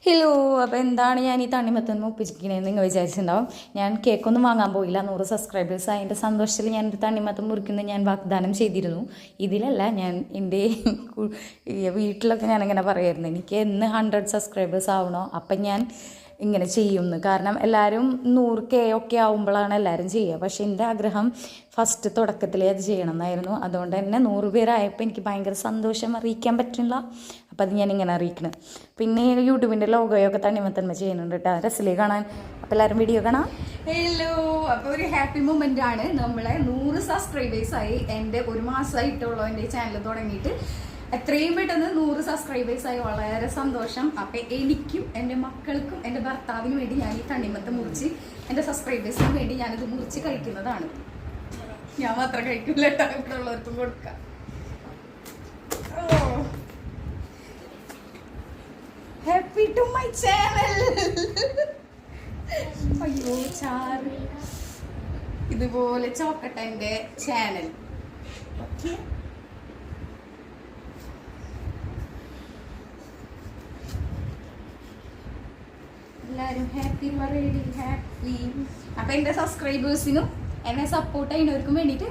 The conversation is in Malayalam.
ഹലോ അപ്പോൾ എന്താണ് ഞാൻ ഈ തണ്ണിമത്തൊന്ന് ഒപ്പിച്ചിരിക്കണേന്ന് നിങ്ങൾ വിചാരിച്ചിട്ടുണ്ടാവും? ഞാൻ കേക്കൊന്നും വാങ്ങാൻ പോയില്ല. നൂറ് സബ്സ്ക്രൈബേഴ്സ് അതിന്റെ സന്തോഷത്തിൽ ഞാൻ ഒരു തണ്ണിമത്തം മുറിക്കുന്നത് ഞാൻ വാഗ്ദാനം ചെയ്തിരുന്നു. ഇതിലല്ല ഞാൻ എന്റെ വീട്ടിലൊക്കെ ഞാനിങ്ങനെ പറയായിരുന്നു. എനിക്ക് എന്ന് ഹൺഡ്രഡ് സബ്സ്ക്രൈബേഴ്സ് ആവണോ? അപ്പം ഞാൻ ഇങ്ങനെ ചെയ്യുമെന്ന് കാരണം എല്ലാവരും നൂറ് കെ ഒക്കെ ആവുമ്പോഴാണ് എല്ലാവരും ചെയ്യുക. പക്ഷേ എന്റെ ആഗ്രഹം ഫസ്റ്റ് തുടക്കത്തിലേ അത് ചെയ്യണം എന്നായിരുന്നു അതുകൊണ്ട് തന്നെ നൂറ് പേരായപ്പോൾ എനിക്ക് ഭയങ്കര സന്തോഷം അറിയിക്കാൻ പറ്റില്ല. അപ്പോൾ അത് ഞാൻ ഇങ്ങനെ അറിയിക്കണം. പിന്നെ യൂട്യൂബിന്റെ ലോഗോയൊക്കെ തണ്ണിമത്തന്മ ചെയ്യുന്നുണ്ട് കേട്ടോ. രസിലേ കാണാൻ? അപ്പോൾ എല്ലാവരും വീഡിയോ കാണാം. ഹലോ അപ്പോൾ ഒരു ഹാപ്പി മൊമെന്റ് ആണ്. നമ്മളെ നൂറ് സബ്സ്ക്രൈബേഴ്സ് ആയി എന്റെ ഒരു മാസമായിട്ടുള്ളൂ എന്റെ ചാനൽ തുടങ്ങിയിട്ട്. എത്രയും പെട്ടെന്ന് നൂറ് സബ്സ്ക്രൈബേഴ്സ് ആയി വളരെ സന്തോഷം. അപ്പൊ എനിക്കും എന്റെ മക്കൾക്കും എന്റെ ഭർത്താവിനും വേണ്ടി ഞാൻ ഈ തണ്ണിമത്ത് മുറിച്ച് എന്റെ സബ്സ്ക്രൈബേഴ്സിനും വേണ്ടി ഞാനിത് മുറിച്ച് കഴിക്കുന്നതാണ്. ഞാൻ മാത്രം കഴിക്കില്ല. ഉള്ളവർക്കും കൊടുക്കാം. ഹാപ്പി ടു മൈ ചാനൽ അയ്യോ ചാറ്. ഇതുപോലെ ചോക്കട്ടെ എന്റെ ചാനൽ ഓക്കെ എല്ലാവരും ഹാപ്പി പറയടി ഹാപ്പി അപ്പോൾ എന്റെ സബ്സ്ക്രൈബേഴ്സിനും എന്നെ സപ്പോർട്ട് ചെയ്യുന്നവർക്കും വേണ്ടിയിട്ട്